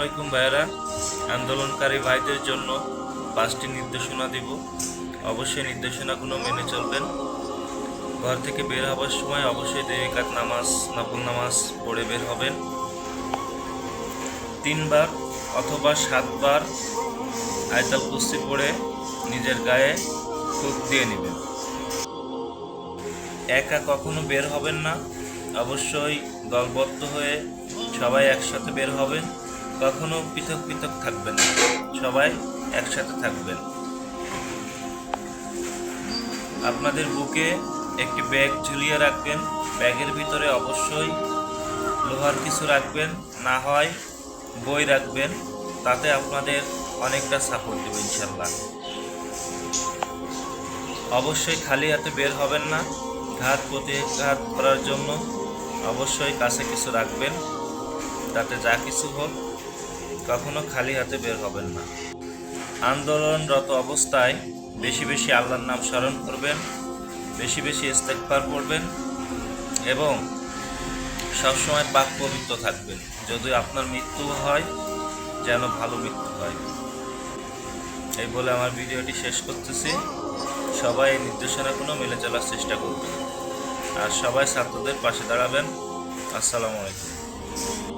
আসসালামাইকুম ভাইয়েরা। আন্দোলনকারী ভাইদের জন্য পাঁচটি নির্দেশনা দিব। অবশ্যই নির্দেশনাগুলো মেনে চলবেন। ঘর থেকে বের হবার সময় অবশ্যই দুই একাত নামাজ, নফল নামাজ পড়ে বের হবেন। তিনবার অথবা সাতবার আয়তাল কুস্তি পড়ে নিজের গায়ে ফুক দিয়ে নেবেন। একা কখনো বের হবেন না। অবশ্যই দলবদ্ধ হয়ে সবাই একসাথে বের হবেন। কখনো পৃথক পৃথক থাকবেন না। সবাই একসাথে থাকবেন। আপনাদের বুকে একটি ব্যাগ ঝুলিয়ে রাখবেন। ব্যাগের ভিতরে অবশ্যই লোহার কিছু রাখবেন। না হয় বই রাখবেন। তাতে আপনাদের অনেকটা সাপোর্ট দেবে ইনশাল্লাহ। অবশ্যই খালি হাতে বের হবেন না। ঘাত প্রতিঘাত করার জন্য অবশ্যই কাছে কিছু রাখবেন। তাতে যা কিছু হোক কখনো খালি হাতে বের হবেন না। আন্দোলনরত অবস্থায় বেশি বেশি আল্লাহর নাম স্মরণ করবেন, বেশি বেশি ইস্তেকবার করবেন এবং সবসময় পাক পবিত্র থাকবেন। যদি আপনার মৃত্যু হয়, যেন ভালো মৃত্যু হয়। এই বলে আমার ভিডিওটি শেষ করতেছি। সবাই এই নির্দেশনাগুলো মেনে চলার চেষ্টা করবেন। আর সবাই ছাত্রদের পাশে দাঁড়াবেন। আসসালামু আলাইকুম।